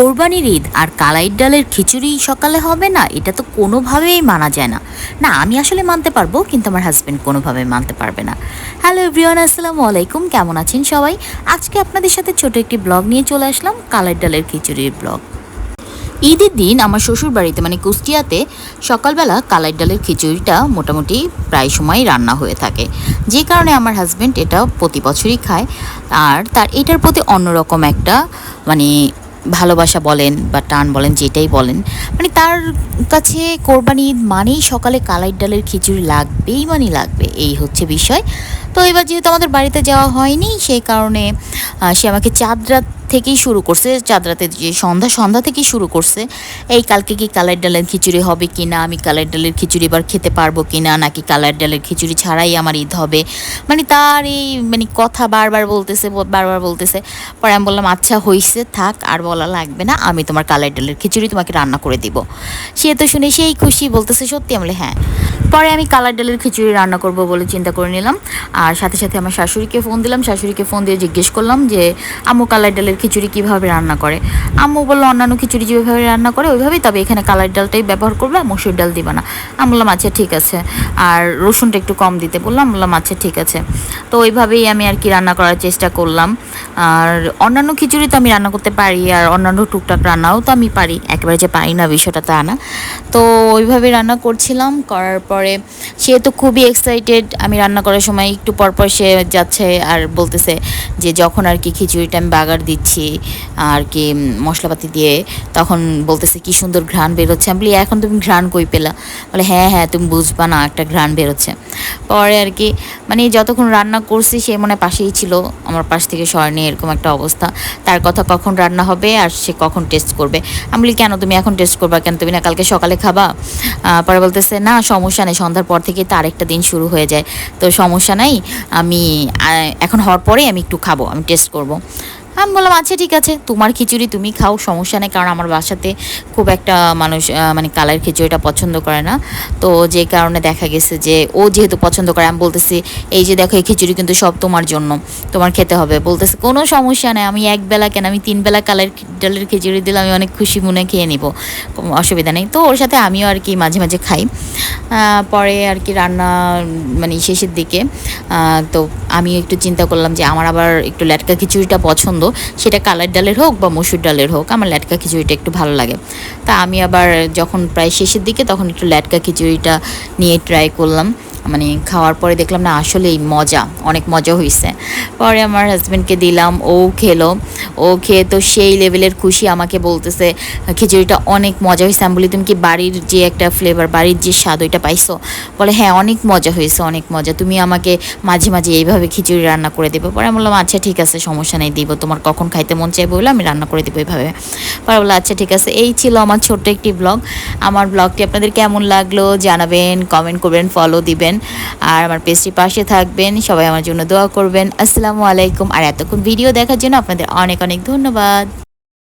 কোরবানির ঈদ আর কালাইর ডালের খিচুড়ি সকালে হবে না, এটা তো কোনোভাবেই মানা যায় না। না, আমি আসলে মানতে পারব, কিন্তু আমার হাজব্যান্ড কোনোভাবে মানতে পারবে না। হ্যালো এভরিওয়ান আসসালামু আলাইকুম, কেমন আছেন সবাই? আজকে আপনাদের সাথে ছোট একটি ব্লগ নিয়ে চলে আসলাম কালাইর ডালের খিচুড়ির ব্লগ ঈদের দিন আমার শ্বশুর বাড়িতে মানে কুষ্টিয়াতে, সকালবেলা কালাই ডালের খিচুড়িটা মোটামুটি প্রায় সময় রান্না হয়ে থাকে। যে কারণে আমার হাজব্যান্ড এটা প্রতি বছরই খায়, আর তার এটার প্রতি অন্যরকম একটা মানে ভালোবাসা বলেন বা টান বলেন, যেটাই বলেন মানে তার কাছে কোরবানি ঈদ মানেই সকালে কালাই ডালের খিচুড়ি লাগবেই মানে লাগবে। এই হচ্ছে বিষয়। তো এবার যেহেতু আমাদের বাড়িতে যাওয়া হয়নি, সেই কারণে সে আমাকে চাঁদ রাত থেকেই শুরু করছে, চাঁদরাতে যে সন্ধ্যা সন্ধ্যা থেকেই শুরু করছে। এই কালকে কি কালার ডালের খিচুড়ি হবে কি না আমি কালার ডালের খিচুড়ি এবার খেতে পারব কি না নাকি কালার ডালের খিচুড়ি ছাড়াই আমার ঈদ হবে? মানে তার এই মানে কথা বারবার বলতেছে বারবার বলতেছে। পরে আমি বললাম আচ্ছা হইছে, থাক, আর বলা লাগবে না, আমি তোমার কালার ডালের খিচুড়ি তোমাকে রান্না করে দিব। সে তো শুনে সেই খুশি বলতেছে, সত্যি? আমি হ্যাঁ। পরে আমি কালার ডালের খিচুড়ি রান্না করব বলে চিন্তা করে নিলাম। আর সাথে সাথে আমার শাশুড়িকে ফোন দিলাম, শাশুড়িকে ফোন দিয়ে জিজ্ঞেস করলাম যে, আম্মু কালার ডালের খিচুড়ি কীভাবে রান্না করে? আম্মু বলল, অন্যান্য খিচুড়ি যেভাবে রান্না করে, ওইভাবেই, তবে এখানে কালার ডালটাই ব্যবহার করবে মসুর ডাল দিবে না। আমি বললাম আচ্ছা ঠিক আছে। আর রসুনটা একটু কম দিতে বললাম বললাম আচ্ছা ঠিক আছে। তো ওইভাবেই আমি আর কি রান্না করার চেষ্টা করলাম। আর অন্যান্য খিচুড়ি তো আমি রান্না করতে পারি আর অন্যান্য টুকটাক রান্নাও তো আমি পারি। একেবারে যে পারি না বিষয়টা তা না। তো ওইভাবে রান্না করছিলাম, করার পরে সে তো খুবই এক্সাইটেড আমি রান্না করার সময় একটু পর পর সে যাচ্ছে আর বলতেছে যে যখন আর কি খিচুড়িটা আমি বাগার দিচ্ছি আর কি মশলাপাতি দিয়ে, তখন বলতেছে কি সুন্দর ঘ্রাণ বেরোচ্ছে। আমি বলি, এখন তুমি ঘ্রাণ কই পেলা? বলে হ্যাঁ হ্যাঁ তুমি বুঝবা না, একটা ঘ্রাণ বেরোচ্ছে। পরে আর কি মানে যতক্ষণ রান্না করছি সে মনে পাশেই ছিল, আমার পাশ থেকে সরেনি, এরকম একটা অবস্থা। তার কথা কখন রান্না হবে আর সে কখন টেস্ট করবে। আমি বলি, কেন তুমি এখন টেস্ট করবা? কেন তুমি না কালকে সকালে খাবা? পরে বলতেছে, না, সমস্যা নেই, সন্ধ্যার পর থেকে তার একটা দিন শুরু হয়ে যায়। তো সমস্যা নাই, আমি এখন হওয়ার পরেই আমি একটু খাব, আমি টেস্ট করব। আমি বললাম আচ্ছা ঠিক আছে। তোমার খিচুড়ি তুমি খাও, সমস্যা নেই, কারণ আমার বাসাতে খুব একটা মানুষ মানে কালার খিচুড়িটা পছন্দ করে না। তো যে কারণে দেখা গেছে যে ও যেহেতু পছন্দ করে, আমি বলতেছি, এই যে দেখো, এই খিচুড়ি কিন্তু সব তোমার জন্য, তোমার খেতে হবে। বলতেছে, কোনো সমস্যা নেই, আমি এক বেলা কেন, আমি তিন বেলা কালার ডালের খিচুড়ি দিলে আমি অনেক খুশি মনে খেয়ে নিব অসুবিধা নেই। তো ওর সাথে আমিও আর কি মাঝে মাঝে খাই। পরে আর কি রান্না মানে শেষের দিকে তো আমি একটু চিন্তা করলাম যে আমার আবার একটু ল্যাটকা খিচুড়িটা পছন্দ। সেটা কালার ডালের হোক বা মসুর ডালের হোক, আমার ল্যাটকা খিচুড়িটা একটু ভালো লাগে। তা আমি আবার যখন প্রায় শেষের দিকে তখন একটু ল্যাটকা খিচুড়িটা নিয়ে ট্রাই করলাম। মানে খাওয়ার পরে দেখলাম, না, আসলেই মজা, অনেক মজা হয়েছে পরে আমার হাজব্যান্ডকে দিলাম, ও খেলো। ও খেয়ে তো সেই লেভেলের খুশি আমাকে বলতেছে, খিচুড়িটা অনেক মজা হয়েছে আমি বলি, তুমি কি বাড়ির যে একটা ফ্লেভার বাড়ির যে স্বাদ, ওইটা পাইছো? বলে হ্যাঁ অনেক মজা হয়েছে অনেক মজা। তুমি আমাকে মাঝে মাঝে এইভাবে খিচুড়ি রান্না করে দেবে। পরে আমি বললাম আচ্ছা ঠিক আছে, সমস্যা নেই, দিব। তোমার কখন খাইতে মন চাইবে বলে আমি রান্না করে দেবো এইভাবে। পরে বলল আচ্ছা ঠিক আছে। এই ছিল আমার ছোট্ট একটি ব্লগ আমার ব্লগটি আপনাদের কেমন লাগল জানাবেন কমেন্ট করবেন ফলো দিবেন। আর আমার পেজটি পাশে থাকবেন। সবাই আমার জন্য দোয়া করবেন। আসসালামু আলাইকুম। আর এতক্ষণ ভিডিও দেখার জন্য আপনাদের অনেক অনেক ধন্যবাদ।